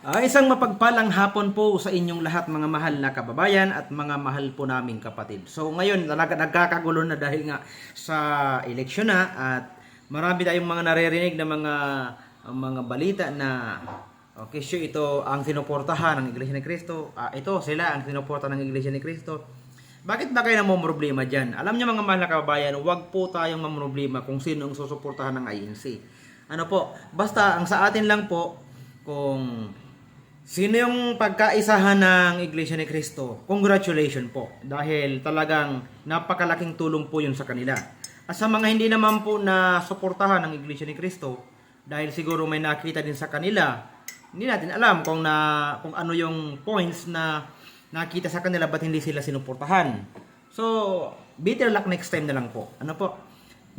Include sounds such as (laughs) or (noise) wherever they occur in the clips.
Ah, isang mapagpalang hapon po sa inyong lahat mga mahal na kababayan at mga mahal po naming kapatid. So ngayon talaga nagkakagulo na dahil nga sa eleksyon na at marami tayong mga naririnig na mga mga balita na okay sure ito ang sinuportahan ng Iglesia ni Cristo. Ah, ito sila ang sinuportahan ng Iglesia ni Cristo. Bakit ba kayo problema dyan? Alam niyo mga mahal na kababayan, huwag po tayong mamroblema kung sino ang susuportahan ng INC. Ano po, basta ang sa atin lang po, kung sino yung pagkaisahan ng Iglesia ni Cristo, congratulations po. Dahil talagang napakalaking tulong po yun sa kanila. At sa mga hindi naman po na suportahan ng Iglesia ni Cristo, dahil siguro may nakita din sa kanila, hindi natin alam kung na kung ano yung points na nakita sa kanila ba't hindi sila sinuportahan. So, better luck next time na lang po. Ano po?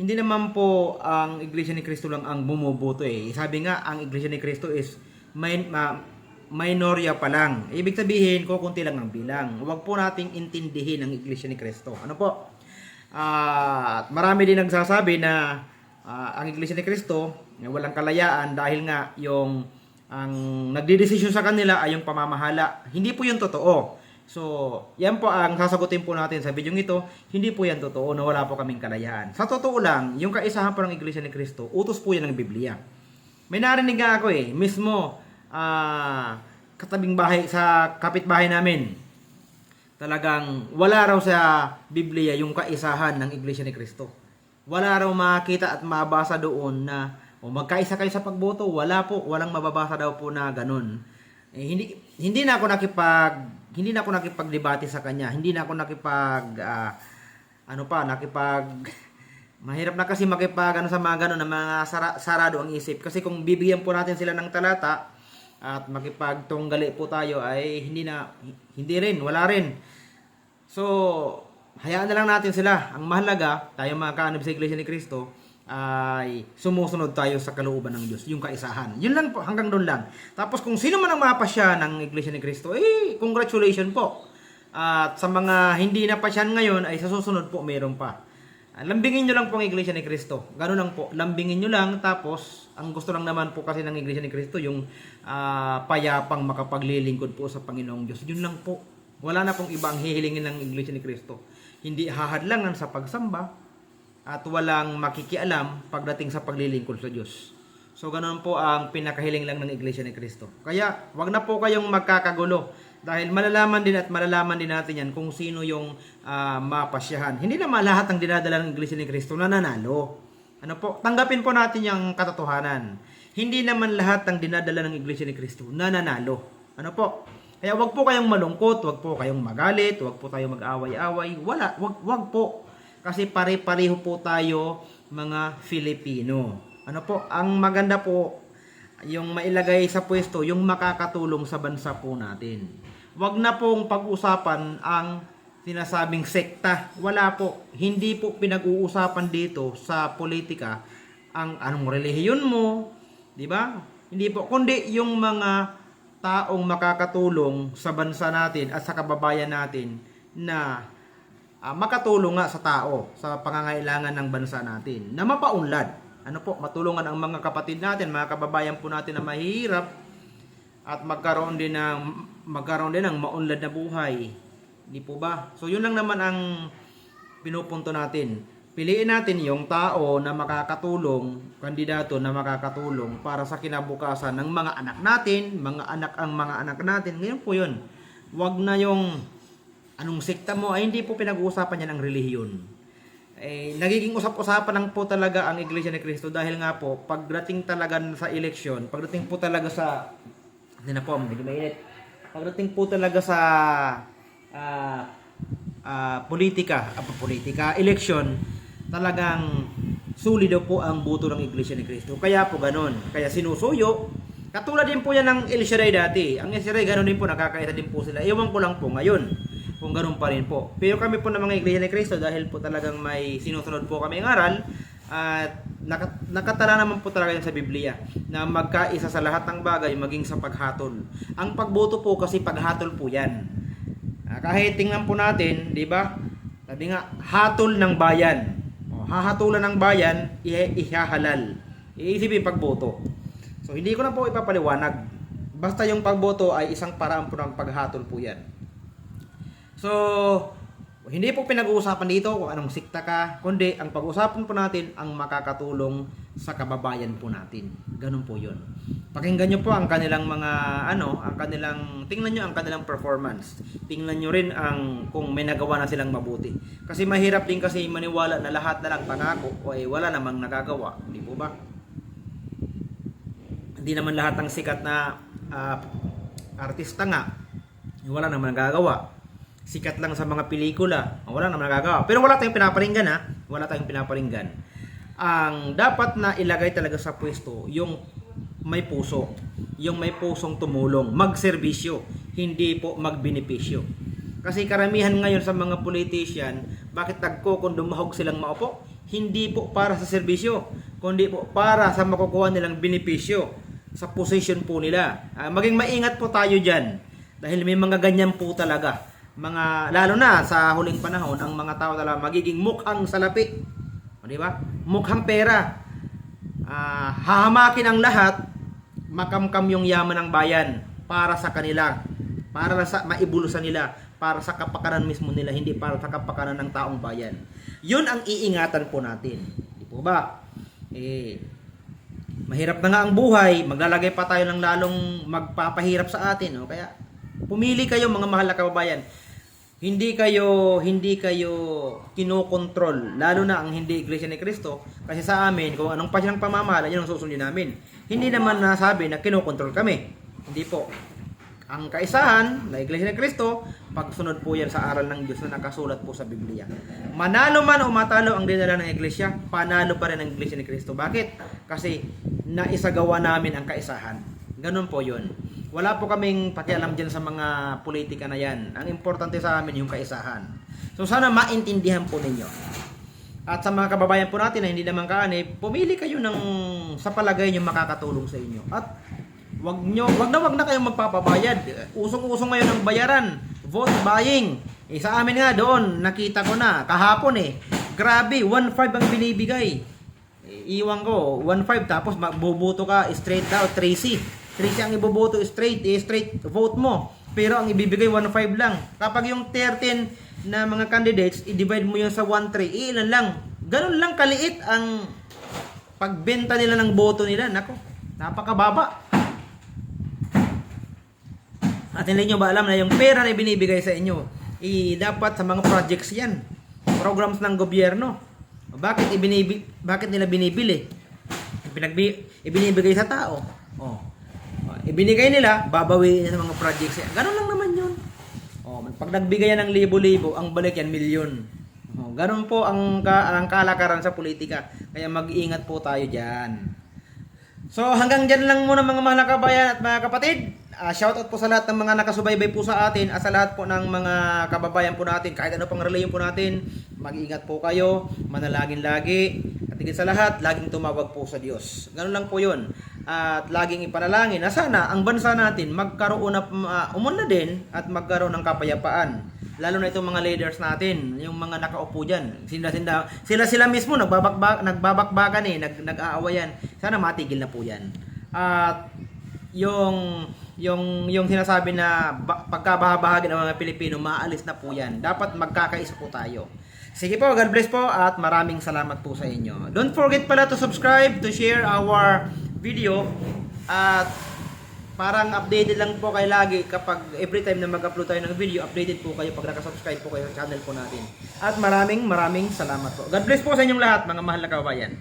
Hindi naman po ang Iglesia ni Cristo lang ang bumuboto eh. Sabi nga, ang Iglesia ni Cristo is min, ma, minorya pa lang. Ibig sabihin, kukunti lang ang bilang. Huwag po nating intindihin ang Iglesia ni Cristo. Ano po? Ah, at marami din nagsasabi na ah, ang Iglesia ni Cristo na walang kalayaan dahil nga yung ang nagdidesisyon sa kanila ay yung pamamahala. Hindi po yun totoo. So, yan po ang sasagutin po natin sa video ito. Hindi po yan totoo na wala po kaming kalayaan. Sa totoo lang, yung kaisahan po ng Iglesia ni Cristo, utos po yan ng Biblia. May narinig nga ako eh, mismo ah katabing bahay sa kapitbahay namin. Talagang wala raw sa Biblia yung kaisahan ng Iglesia ni Cristo. Wala raw makita at mabasa doon na o magkaisa kayo sa pagboto, wala po, walang mababasa daw po na ganun. Eh, hindi hindi na ako nakipag hindi na ako nakipagdebate sa kanya. Hindi na ako nakipag ah, ano pa, nakipag (laughs) mahirap na kasi makipag ano sa mga ganun na mga sara- sarado ang isip kasi kung bibigyan po natin sila ng talata at makipagtunggali po tayo ay hindi na hindi rin, wala rin. So, hayaan na lang natin sila. Ang mahalaga, tayo mga kaanib sa Iglesia ni Cristo, ay sumusunod tayo sa kalooban ng Diyos, yung kaisahan. Yun lang po, hanggang doon lang. Tapos kung sino man ang mapasya ng Iglesia ni Cristo, eh, congratulations po. At sa mga hindi na pasyan ngayon, ay sa susunod po, mayroon pa. Lambingin nyo lang po ang Iglesia ni Cristo. Ganun lang po. Lambingin nyo lang. Tapos, ang gusto lang naman po kasi ng Iglesia ni Cristo, yung ah, payapang makapaglilingkod po sa Panginoong Diyos. Yun lang po. Wala na pong iba ang hihilingin ng Iglesia ni Cristo. Hindi hahadlangan sa pagsamba at walang makikialam pagdating sa paglilingkod sa Diyos. So, ganun po ang pinakahiling lang ng Iglesia ni Cristo. Kaya, wag na po kayong magkakagulo. Dahil malalaman din at malalaman din natin yan kung sino yung ah, mapasyahan. Hindi naman lahat ng dinadala ng Iglesia ni Cristo na nanalo. Ano po? Tanggapin po natin yung katotohanan. Hindi naman lahat ng dinadala ng Iglesia ni Cristo na nanalo. Ano po? Kaya wag po kayong malungkot, wag po kayong magalit, wag po tayong mag-away-away. Wala, wag, wag po. Kasi pare-pareho po tayo mga Filipino. Ano po? Ang maganda po, yung mailagay sa pwesto, yung makakatulong sa bansa po natin. Wag na pong pag-usapan ang sinasabing sekta. Wala po. Hindi po pinag-uusapan dito sa politika ang anong relihiyon mo, di ba? Hindi po. Kundi yung mga taong makakatulong sa bansa natin at sa kababayan natin na ah, makatulong nga sa tao sa pangangailangan ng bansa natin na mapaunlad. Ano po, matulungan ang mga kapatid natin, mga kababayan po natin na mahihirap at magkaroon din ng magkaroon din ng maunlad na buhay. Di po ba? So yun lang naman ang pinupunto natin. Piliin natin yung tao na makakatulong, kandidato na makakatulong para sa kinabukasan ng mga anak natin, mga anak ang mga anak natin. Ngayon po yun. Huwag na yung anong sekta mo ay hindi po pinag-uusapan yan ang relihiyon. Eh, nagiging usap-usapan lang po talaga ang Iglesia ni Cristo dahil nga po, pagdating talaga sa eleksyon, pagdating po talaga sa, hindi na po, medyo mainit. Pagdating po talaga sa ah, ah, politika, ah, politika, eleksyon, talagang sulido po ang buto ng Iglesia ni Cristo. Kaya po ganun. Kaya sinusuyo. Katulad din po yan ng El Shaddai dati. Ang El Shaddai, ganun din po, nakakaita din po sila. Ewan ko lang po ngayon kung ganun pa rin po. Pero kami po ng mga Iglesia ni Cristo dahil po talagang may sinusunod po kami ng aral at nakat- nakatala naman po talaga yan sa Biblia na magkaisa sa lahat ng bagay maging sa paghatol. Ang pagboto po kasi paghatol po yan. Ah, kahit tingnan po natin, di ba? Sabi nga, hatol ng bayan. O, hahatulan ng bayan, ihahalal. Iisipin pagboto. So, hindi ko na po ipapaliwanag. basta yung pagboto ay isang paraan po ng paghatol po yan. So, hindi po pinag-uusapan dito kung anong sikta ka, kundi ang pag-uusapan po natin ang makakatulong sa kababayan po natin. Ganun po 'yon. Pakinggan nyo po ang kanilang mga ano, ang kanilang tingnan nyo ang kanilang performance. Tingnan nyo rin ang kung may nagawa na silang mabuti. Kasi mahirap din kasi maniwala na lahat na lang pangako o eh, wala namang nagagawa, hindi po ba? Hindi naman lahat ng sikat na ah, artista nga wala namang nagagawa sikat lang sa mga pelikula, wala naman nagagawa. Pero wala tayong pinaparinggan ha, wala tayong pinaparinggan. Ang dapat na ilagay talaga sa pwesto, yung may puso, yung may pusong tumulong, magserbisyo, hindi po magbenepisyo. Kasi karamihan ngayon sa mga politician, bakit tagko kung dumahog silang maupo? Hindi po para sa serbisyo, kundi po para sa makukuha nilang benepisyo sa position po nila. Ah, maging maingat po tayo dyan dahil may mga ganyan po talaga mga lalo na sa huling panahon ang mga tao talaga magiging mukhang salapi. Di ba? Mukhang pera. Ah, hahamakin ang lahat, makamkam yung yaman ng bayan para sa kanila, para sa maibulusan nila, para sa kapakanan mismo nila, hindi para sa kapakanan ng taong bayan. Yun ang iingatan po natin. Di po ba? Eh, mahirap na nga ang buhay, maglalagay pa tayo ng lalong magpapahirap sa atin. No? Kaya, pumili kayo mga mahal na kababayan hindi kayo hindi kayo kinokontrol lalo na ang hindi iglesia ni Kristo kasi sa amin kung anong pa siyang pamamahala yun ang susundin namin. Hindi naman nasabi na kinokontrol kami. Hindi po. Ang kaisahan na iglesia ni Kristo pagsunod po yan sa aral ng Diyos na nakasulat po sa Biblia. Manalo man o matalo ang dinala ng iglesia panalo pa rin ang iglesia ni Kristo. Bakit? kasi naisagawa namin ang kaisahan. Ganun po yun wala po kaming pakialam dyan sa mga politika na yan. Ang importante sa amin yung kaisahan. So sana maintindihan po ninyo. At sa mga kababayan po natin na hindi naman kaani, pumili kayo ng sa palagay nyo makakatulong sa inyo. At wag nyo, wag na wag na kayong magpapabayad. Usong-usong ngayon ang bayaran. Vote buying. Eh, sa amin nga doon, nakita ko na kahapon eh. Grabe, 1.5 ang binibigay. Eh, iwan ko, 1.5 tapos magboboto ka straight daw 3C. 3C ang iboboto straight, eh, straight vote mo. Pero ang ibibigay 1.5 lang. Kapag yung 13 na mga candidates, i-divide mo yun sa 1.3, eh, ilan lang. Ganun lang kaliit ang pagbenta nila ng boto nila. Nako, napakababa. At hindi nyo ba alam na yung pera na binibigay sa inyo, eh, dapat sa mga projects yan. Programs ng gobyerno. Bakit ibinibi, bakit nila binibili? Pinagbi, ibinibigay sa tao. Oh. Ibinigay nila, babawiin niya sa mga projects. Ganun lang naman yun. Oh, pag nagbigay yan ng libo-libo, ang balik yan milyon. Oh, ganun po ang, ka, ang kalakaran sa politika. Kaya mag-iingat po tayo dyan. So hanggang dyan lang muna mga mahal na kabayan at mga kapatid. Ah, shoutout po sa lahat ng mga nakasubaybay po sa atin at sa lahat po ng mga kababayan po natin. Kahit ano pang reliyon po natin, mag-ingat po kayo, manalangin lagi. At higit sa lahat, laging tumawag po sa Diyos. Ganun lang po yun. At laging ipanalangin na sana ang bansa natin magkaroon na uh, umunlad din at magkaroon ng kapayapaan lalo na itong mga leaders natin, yung mga nakaupo diyan. Sila sila sila, sila mismo nagbabakbak nagbabakbakan eh, nag nag-aawayan. Sana matigil na po 'yan. At yung yung yung sinasabi na ba, pagkabahagi ng mga Pilipino, maalis na po 'yan. Dapat magkakaisa po tayo. Sige po, God bless po at maraming salamat po sa inyo. Don't forget pala to subscribe, to share our video at parang updated lang po kayo lagi kapag every time na mag-upload tayo ng video, updated po kayo pag nakasubscribe po kayo sa channel po natin. At maraming maraming salamat po. God bless po sa inyong lahat mga mahal na kababayan.